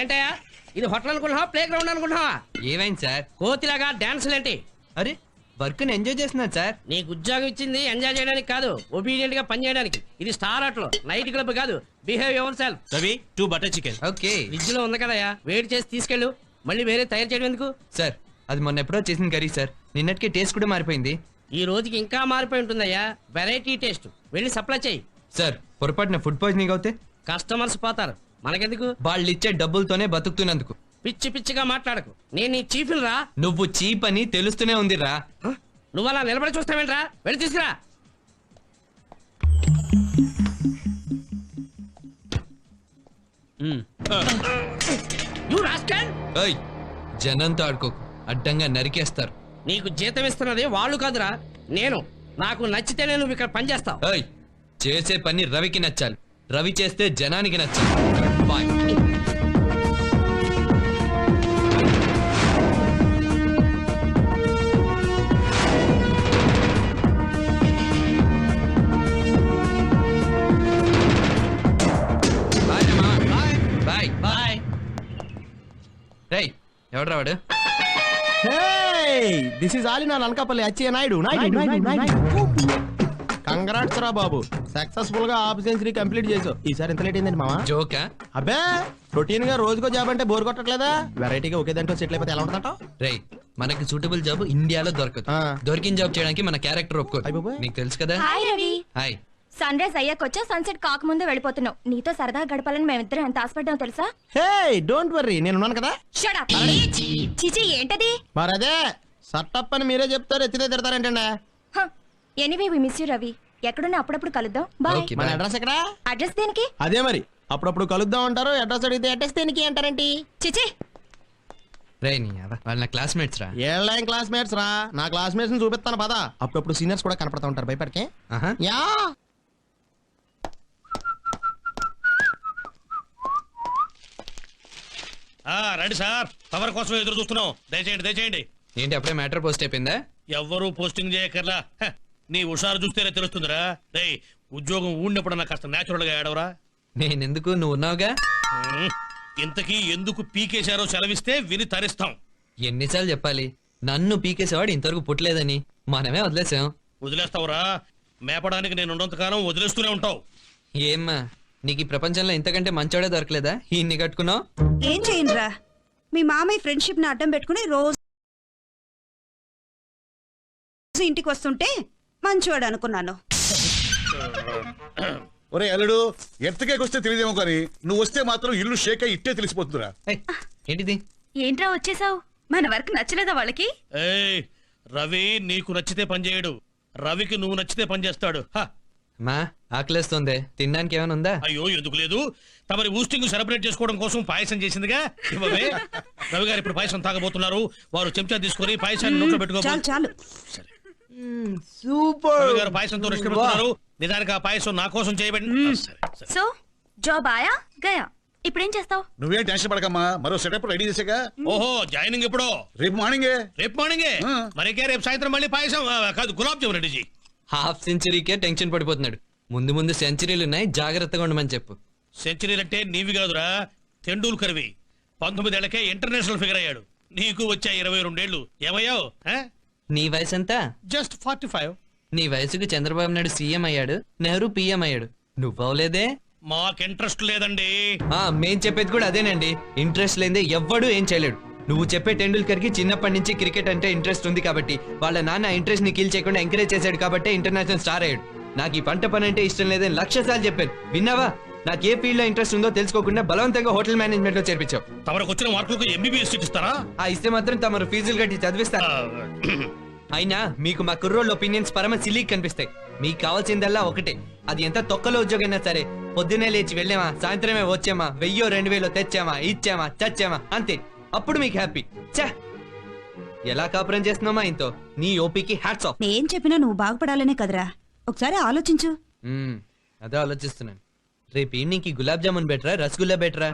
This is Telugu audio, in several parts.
ఏంటయ్యా? ఇది హోటల్ అనుకుంటున్నావా? ప్లే గ్రౌండ్ అనుకుంటున్నావా? ఏమైంది సార్? కోతిలాగా డాన్సులు ఏంటి? అరే వర్క్ని ఎంజాయ్ చేస్తున్నాను సార్. నీకు ఉద్యోగం ఇచ్చింది ఎంజాయ్ చేయడానికి కాదు ఒబీడియంట్గా పని చేయడానికి. ఇది స్టార్ హోటల్ నైట్ క్లబ్ కాదు. Behave yourself Ravi two butter chicken okay. ఫ్రిడ్జ్లో ఉంది కదయ్యా. వేడి చేసి తీసుకెళ్ళు. మళ్ళీ వేరే తయారు చేయడం ఎందుకు? సార్ అది మొన్న ఎప్పుడో చేసిన కర్రీ సార్. నిన్నటికి టేస్ట్ కూడా మారిపోయింది. ఈ రోజుకి ఇంకా మారిపోయి ఉంటుందయ్యా. వెరైటీ టేస్ట్ వెళ్ళి సప్లై చేయి. సార్ పొరపాటున ఫుడ్ పాయిజనింగ్ అవుతే? కస్టమర్స్ పోతారు. మనకెందుకు? వాళ్ళు ఇచ్చే డబ్బులతోనే బతుకుతున్నందుకు. పిచ్చి పిచ్చిగా మాట్లాడకు. నేను నీ చీఫ్ని రా నువ్వు చీప్ అని తెలుస్తూనే ఉంది రా? నువ్వు అలా నిలబడి చూస్తావేంట్రా? వెళ్ళి తీసుకురా. యు రాస్కల్ ఏయ్ జనంతో ఆడుకోకు. అడ్డంగా నరికేస్తారు. నీకు జీతం ఇస్తున్నది వాళ్ళు కాదురా. నేను. నాకు నచ్చితేనే నువ్వు ఇక్కడ పని చేస్తావు ఏయ్ చేసే పని రవికి నచ్చాలి. రవి చేస్తే జనానికి నచ్చాలి. రేయ్ ఎవడ్రా వాడు? దిస్ ఇస్ ఆలినా అనకాపల్లి అచ్చయ్య నాయుడు కంగ్రాట్స్ రా బాబు. సక్సెస్ఫుల్గా హాఫ్ సెంచరీ కంప్లీట్ చేసావు. ఈసారి ఎంత లేట్ అయిందండి మామా జోకా? అబ్బే రొటీన్గా రోజుకో జాబ్ అంటే బోర్ కొట్టట్లేదా? వెరైటీగా ఒకే దాంట్లో సెటిల్ అయిపోతే ఎలా ఉంటుందంట? రేయ్ మనకి సూటబుల్ జాబ్ ఇండియాలో దొరకదు. ఆ. దొరికిన జాబ్ చేయడానికి మన క్యారెక్టర్ అయ్ ఒప్పుకోదు బాబోయ్. నీకు తెలుసు కదా? Hi Ravi hi sunrise అయ్యాకొచ్చా సన్సెట్ కాకముందే వెళ్ళిపోతున్నావు. నీతో సరదాగా గడపాలని మేమిద్దరం ఎంత ఆశపడ్డాం తెలుసా? హే డోంట్ వర్రీ నేను ఉన్నాను కదా? షట్ అప్ చిచి ఏంటది మరి అదే సట్టప్ అని మీరే చెప్తారు ఎత్తితే తిడతారేంటండి? Anyway we miss you Ravi ఎక్కడున్నా అప్పుడప్పుడు కలుద్దాం. Bye Okay. మన Bye. అడ్రస్ ఎక్కడ? అడ్రస్ దేనికి? అదే మరి. అప్పుడప్పుడు కలుద్దాం అంటారు. అడ్రస్ అడిగితే అడ్రస్ దేనికి అంటారేంటి? చిచి. రేయ్ నీ అవ్వ, వాళ్ళ నా క్లాస్మేట్స్ రా. ఏళ్ళైన క్లాస్మేట్స్ రా? నా క్లాస్మేట్స్ని చూపిస్తాను పదా. అప్పుడప్పుడు సీనియర్స్ కూడా కనపడతా ఉంటారు భయపడికే. ఆహా. యా. ఆ రండి సార్. తమరి కోసం ఎదురు చూస్తున్నాం. దయచేయండి దయచేయండి. ఏంటి అప్పుడే మ్యాటర్ పోస్ట్ అయిపోయిందా? ఎవ్వరూ పోస్టింగ్ చేయకర్లా హ, నీ హుషారు చూస్తేనే తెలుస్తుందిరా. రేయ్ ఉద్యోగం ఊడినప్పుడు నాకు కాస్త న్యాచురల్గా ఏడవరా? నేనెందుకు? నువ్వు ఉన్నావుగా? ఉమ్, ఇంతకీ ఎందుకు పీకేశారో సెలవిస్తే విని తరిస్తాం. ఎన్నిసార్లు చెప్పాలి? నన్ను పీకేసేవాడు ఇంతవరకు పుట్టలేదని. మనమే వదిలేసాం. వదిలేస్తావురా. మేపడానికి నేను ఉన్నంతకాలం వదిలేస్తూనే ఉంటావు. ఏమ్మా నీకు ఈ ప్రపంచంలో ఇంతకంటే మంచోడే దొరకలేదా? ఈయన్ని కట్టుకున్నావు? ఏం చేయండిరా? మీ మామయ్య ఫ్రెండ్షిప్ని అడ్డం పెట్టుకుని రోజు ఇంటికి వస్తుంటే మంచివాడు అనుకున్నాను ఒరే అల్లుడు ఎత్తకేకొస్తే తెలియదేమో కానీ నువ్వు వస్తే మాత్రం ఇల్లు షేక్ అయి ఇట్టే తెలిసిపోతుందిరా. ఏంటిది? ఏంట్రా వచ్చేసావు? మన వర్క్ నచ్చలేదా వాళ్ళకి? ఏయ్ రవి నీకు నచ్చితే పనిచేయడు రవికి నువ్వు నచ్చితే పనిచేస్తాడు హ, మా ఆకలేస్తుంది. తినడానికి ఏమైనా ఉందా? అయ్యో ఎందుకు లేదు? తమరి ఊస్టింగ్ సెలబ్రేట్ చేసుకోవడం కోసం పాయసం చేసిందిగా? ఇవ్వవే. రవి గారు ఇప్పుడు పాయసం తాగబోతున్నారు. వారు చెంచా తీసుకొని పాయసాన్ని నోట్లో పెట్టుకో చాలు చాలు. రవి గారు పాయసంతో నిష్క్రమిస్తున్నారు నిజానికి ఆ పాయసం నా కోసం చేయబడి సరే, సరే. సో జాబ్ ఆయా? గయా? ఇప్పుడేం చేస్తావు? నువ్వేం టెన్షన్ పడకమ్మా. మరో సెటప్ రెడీ చేసాక ఓహో జాయినింగ్ ఎప్పుడో? రేపు మార్నింగే. రేపు మార్నింగే? ఆ. మరికే రేపు సాయంత్రం మళ్ళీ పాయసం ఆ, కాదు గులాబ్ జామున్ రెడ్డిజీ హాఫ్ సెంచరీకే టెన్షన్ పడిపోతున్నాడు. ముందు ముందు సెంచరీలు ఉన్నాయి జాగ్రత్తగా ఉండమని చెప్పు. సెంచరీలు అంటే నీవి కాదురా తెండూల్కర్వి పంతొమ్మిదేళ్ళకే ఇంటర్నేషనల్ ఫిగర్ అయ్యాడు. నీకు వచ్చా ఇరవై రెండేళ్ళు ఏమయ్యావు? నీ వయసు ఎంత జస్ట్ ఫార్టీ ఫైవ్ నీ వయసుకు చంద్రబాబు నాయుడు సీఎం అయ్యాడు నెహ్రూ పీఎం అయ్యాడు. నువ్వవలేదే? మాకు ఇంట్రెస్ట్ లేదండి. ఆ మేం చెప్పేది కూడా అదేనండి. ఇంట్రెస్ట్ లేదే ఎవ్వడూ ఏం చేయలేడు. నువ్వు చెప్పే టెండూల్కర్కి చిన్నప్పటి నుంచి క్రికెట్ అంటే ఇంట్రెస్ట్ ఉంది కాబట్టి వాళ్ళ నాన్న ఇంట్రెస్ట్ని కిల్ చేయకుండా ఎంకరేజ్ చేశాడు కాబట్టి ఇంటర్నేషనల్ స్టార్ అయ్యాడు. నాకు ఈ పంట పని అంటే ఇష్టం లేదని లక్ష సార్లు చెప్పాను. విన్నావా? నాకు ఏ ఫీల్డ్లో ఇంట్రెస్ట్ ఉందో తెలుసుకోకుండా బలవంతంగా హోటల్ మేనేజ్మెంట్లో చేర్పించావు. వచ్చిన మార్కులకు ఎంబీబీఎస్ ఆ ఇస్తే మాత్రం తమరు ఫీజులు కట్టి చదివిస్తారు. అయినా మీకు మా కుర్రోళ్ళ ఒపీనియన్స్ పరమ సిలీ కనిపిస్తాయి. మీకు కావాల్సిందల్లా ఒకటే. అది ఎంత తొక్కలో ఉద్యోగైనా సరే పొద్దునే లేచి వెళ్ళామా సాయంత్రమే వచ్చామా వెయ్యో రెండు వేలో తెచ్చామా ఇచ్చామా చచ్చామా అంతే. అప్పుడు మీకు హ్యాపీ ఛా! ఎలా కాపురం చేస్తున్నామా ఇంతో? నీ ఓపీకి హ్యాట్స్ ఆఫ్ నేను చెప్పినా నువ్వు బాగుపడాలనే కదరా. ఒకసారి ఆలోచించు. అదే ఆలోచిస్తున్నాను. రేపు ఈవినింగ్ గులాబ్ జామున్ బెటరా రసగుల్లా బెటరా?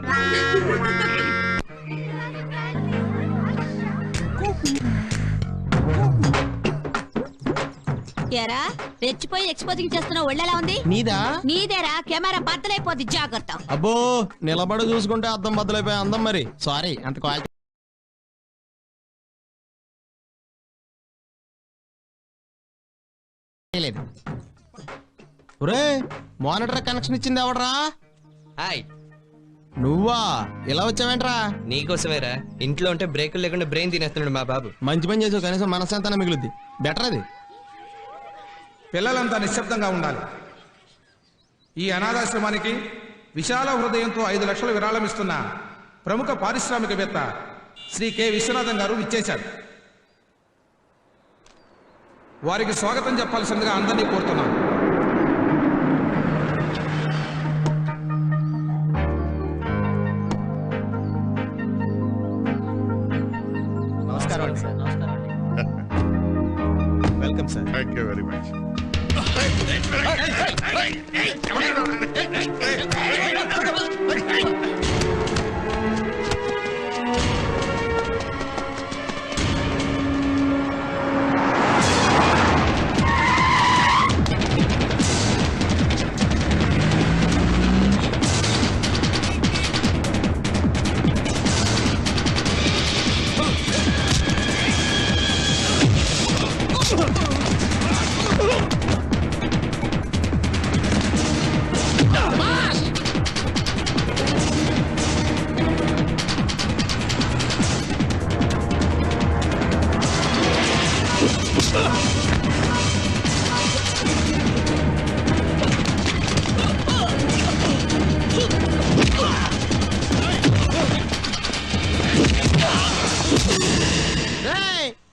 ఏరా రెచ్చిపోయి ఎక్స్పోజింగ్ చేస్తున్న ఒళ్ళెలా ఉంది? నీదా? నీదేరా కెమెరా బద్దలైపోద్ది జాగ్రత్త. అబ్బో నిలబడి చూసుకుంటే అద్దం బద్దలైపోయి అందం మరి. సారీ అంత క్వాలిటీ లేదు. ఒరే మానిటర్ కనెక్షన్ ఇచ్చింది ఎవడరా? హాయ్. నువ్వా? ఇలా వచ్చావేంట్రా? నీకోసమేరా. ఇంట్లో ఉంటే బ్రేకులు లేకుండా బ్రెయిన్ తినేస్తున్నాడు మా బాబు. మంచి పని చేసావు కనీసం మనశ్శాంతన మిగులుద్ది. బెటర్ అది. పిల్లలంతా నిశ్శబ్దంగా ఉండాలి. ఈ అనాథాశ్రమానికి విశాల హృదయంతో ఐదు లక్షలు విరాళం ఇస్తున్న ప్రముఖ పారిశ్రామికవేత్త శ్రీ కె. విశ్వనాథం గారు ఇచ్చేశారు వారికి స్వాగతం చెప్పాల్సిందిగా అందరినీ కోరుతున్నాను. నమస్కారం అండి welcome sir thank you very much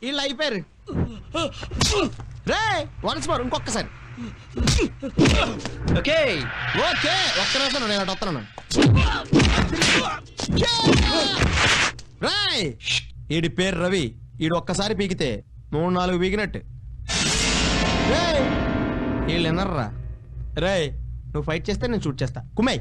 వీళ్ళు అయిపోయారు. రే వన్స్ మోర్ ఇంకొకసారి ఓకే ఓకే ఒక్క నిమిషం నేను అటు వస్తున్నాను. రాయ్ ఈడి పేరు రవి ఈడు ఒక్కసారి పీకితే మూడు నాలుగు రేయ్! వీళ్ళు వినర్రా. రే నువ్వు ఫైట్ చేస్తే నేను షూట్ చేస్తా. కుమై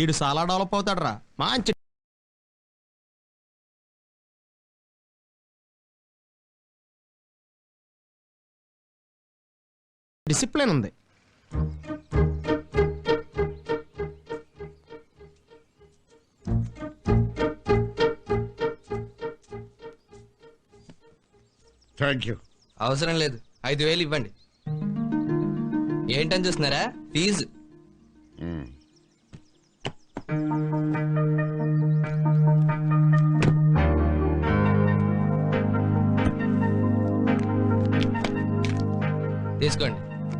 ఈడు చాలా డెవలప్ అవుతాడు రా మంచి డిసిప్లిన్ ఉంది. థ్యాంక్ యూ అవసరం లేదు. ఐదు వేలు ఇవ్వండి. ఏంటని చూస్తున్నారా? ఫీజు.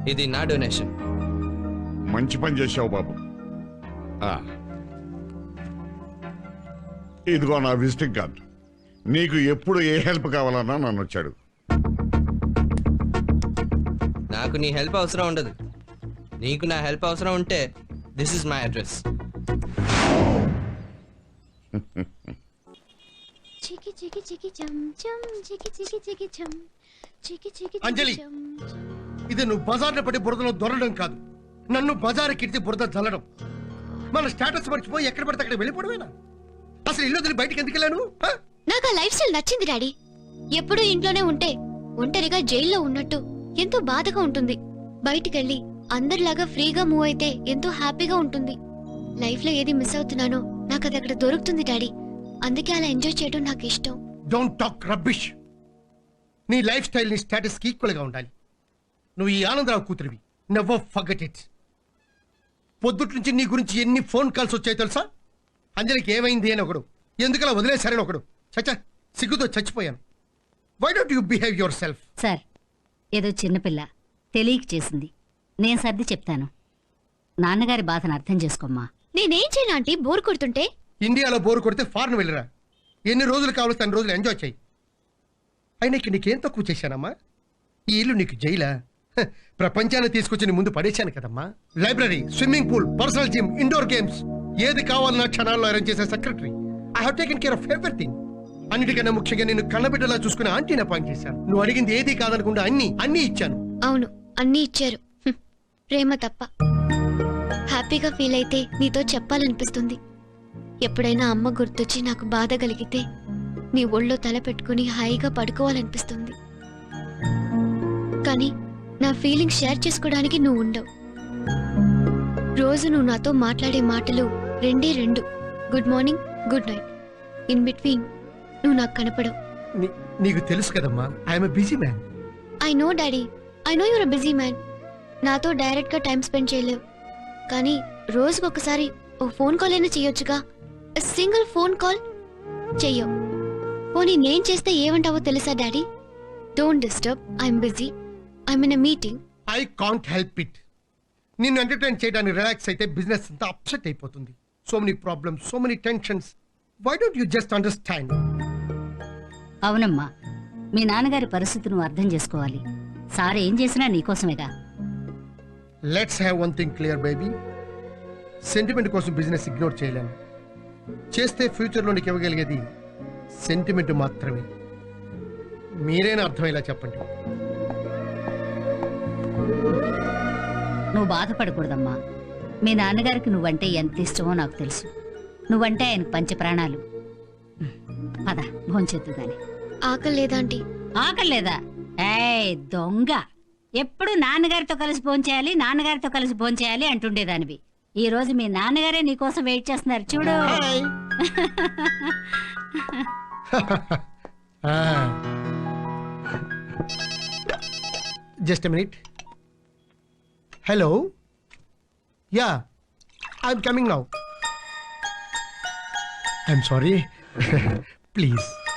ఇది నా డొనేషన్. మంచి పని చేసావు బాబు. ఆ. ఇదిగో నా విజిటింగ్ కార్డు. నీకు ఎప్పుడు ఏ హెల్ప్ కావాలన్నా నన్ను వచ్చాడు నాకు నీ హెల్ప్ అవసరం ఉండదు. నీకు నా హెల్ప్ అవసరం ఉంటే దిస్ ఇస్ మై అడ్రస్. చికి చికి చికి చం చం చికి చికి చికి చం. చికి చికి అంజలి. ఇది నువ్వు బజార్న పడి బురదలో దొరలడం కాదు. నన్ను బజారు కిడితే బురద చల్లడం. మన స్టేటస్ మర్చిపోయి ఎక్కడ పడితే అక్కడ వెళ్ళిపోవడమేనా? అసలు ఇల్లు వదిలి బయటికి ఎందుకు వెళ్ళాను? నాకు ఆ లైఫ్ స్టైల్ నచ్చింది డాడీ. ఎప్పుడూ ఇంట్లోనే ఉంటే ఒంటరిగా జైల్లో ఉన్నట్టు ఎంతో బాధగా ఉంటుంది. బయటికెళ్ళి అందరిలాగా ఫ్రీగా మూవ్ అయితే ఎంతో హ్యాపీగా ఉంటుంది. లైఫ్లో ఏది మిస్ అవుతున్నానో నాకు అది అక్కడ దొరుకుతుంది డాడీ. అందుకే అలా ఎంజాయ్ చేయడం నాకు ఇష్టం. డోంట్ టాక్ రబ్బిష్ నీ లైఫ్ స్టైల్ నీ స్టేటస్ ఈక్వల్గా ఉండాలి. నువ్వు ఈ ఆనందరావు కూతురివి. నెవర్ ఫర్గెట్ ఇట్ పొద్దుట్ నుంచి నీ గురించి ఎన్ని ఫోన్ కాల్స్ వచ్చాయో తెలుసా? అంజలికి ఏమైంది అని ఒకడు. ఎందుకలా వదిలేశారని ఒకడు. చచ్చా సిగ్గుతో చచ్చిపోయాను. Why don't you behave yourself sir ఏదో చిన్నపిల్ల తెలియక చేసింది. నేను సర్ది చెప్తాను. నాన్నగారి బాధను అర్థం చేసుకోమ్మా. నేనేం చేయను ఆంటీ? బోర్ కొడుతుంటే? ఇండియాలో బోరు కొడితే ఫారెన్ వెళ్ళిరా? ఎన్ని రోజులు కావాల్సి అన్ని రోజులు ఎంజాయ్ చేయి. అయినా నీకేం తక్కువ చేశానమ్మా? ఈ ఇల్లు నీకు జైలా? ప్రపంచాన్ని తీసుకొచ్చి ముందు పడేశాను కదమ్మా. Library swimming pool personal gym indoor games ఏది కావాలన్నా క్షణాల్లో అరేంజ్ చేసే secretary I have taken care of everything అన్నిటికన్నా ముఖ్యంగా నేను కన్నబిడ్డలా చూసుకుని ఆంటీని అపాయింట్ చేశాను. నువ్వు అడిగింది ఏది కాదనకుండా అన్ని అన్ని ఇచ్చాను. అవును అన్ని ఇచ్చారు. ప్రేమ తప్ప. హ్యాపీగా ఫీల్ అయితే నీతో చెప్పాలనిపిస్తుంది. ఎప్పుడైనా అమ్మ గుర్తొచ్చి నాకు బాధ కలిగితే నీ ఒళ్ళో తల పెట్టుకుని హాయిగా పడుకోవాలనిపిస్తుంది. కానీ నా ఫీలింగ్ షేర్ చేసుకోవడానికి నువ్వు ఉండవు. రోజు నువ్వు నాతో మాట్లాడే మాటలు రెండే రెండు. Good morning good night in between నువ్వు నాకు కనపడవు. నీకు తెలుసు కదమ్మా I'm busy man I know daddy I know your busy man నాతో డైరెక్ట్గా టైం స్పెండ్ చేయలేవు. కానీ రోజుకొకసారి ఓ ఫోన్ కాల్ అయినా చేయొచ్చుగా? సింగిల్ ఫోన్ కాల్ చెయ్యవు. పోనీ నేను చేస్తే ఏమంటావో తెలుసా daddy don't disturb I'm busy I'm in meeting I can't help it నిన్ను ఎంటర్టైన్ చేయడానికి రిలాక్స్ అయితే బిజినెస్ అంతా అప్సెట్ అయిపోతుంది. So many problems so many tensions why don't you just understand అవునమ్మా మీ నాన్నగారి పరిస్థితి నువ్వు అర్థం చేసుకోవాలి. సార్ ఏం చేసినా నీకోసమేగా let's have one thing clear baby sentiment కోసం బిజినెస్ ఇగ్నోర్ చేయలేను చేస్తే ఫ్యూచర్లో నీకు ఇవ్వగలిగేది సెంటిమెంట్ మాత్రమే. మీరేనా అర్థమయ్యేలా చెప్పండి? నువ్వు బాధపడకూడదమ్మా. మీ నాన్నగారికి నువ్వంటే ఎంత ఇష్టమో నాకు తెలుసు. నువ్వంటే ఆయనకు పంచ ప్రాణాలు. పద భోంచెద్దు గాని. ఆకలి లేదా ఆంటీ? ఆకలేదా ఏయ్ దొంగ. ఎప్పుడు నాన్నగారితో కలిసి భోంచేయాలి నాన్నగారితో కలిసి భోంచేయాలి అంటుండేదానివి. ఈ రోజు మీ నాన్నగారే నీకోసం వెయిట్ చేస్తున్నారు. చూడు. Just minute. Hello? Yeah, I'm coming now. I'm sorry. Please.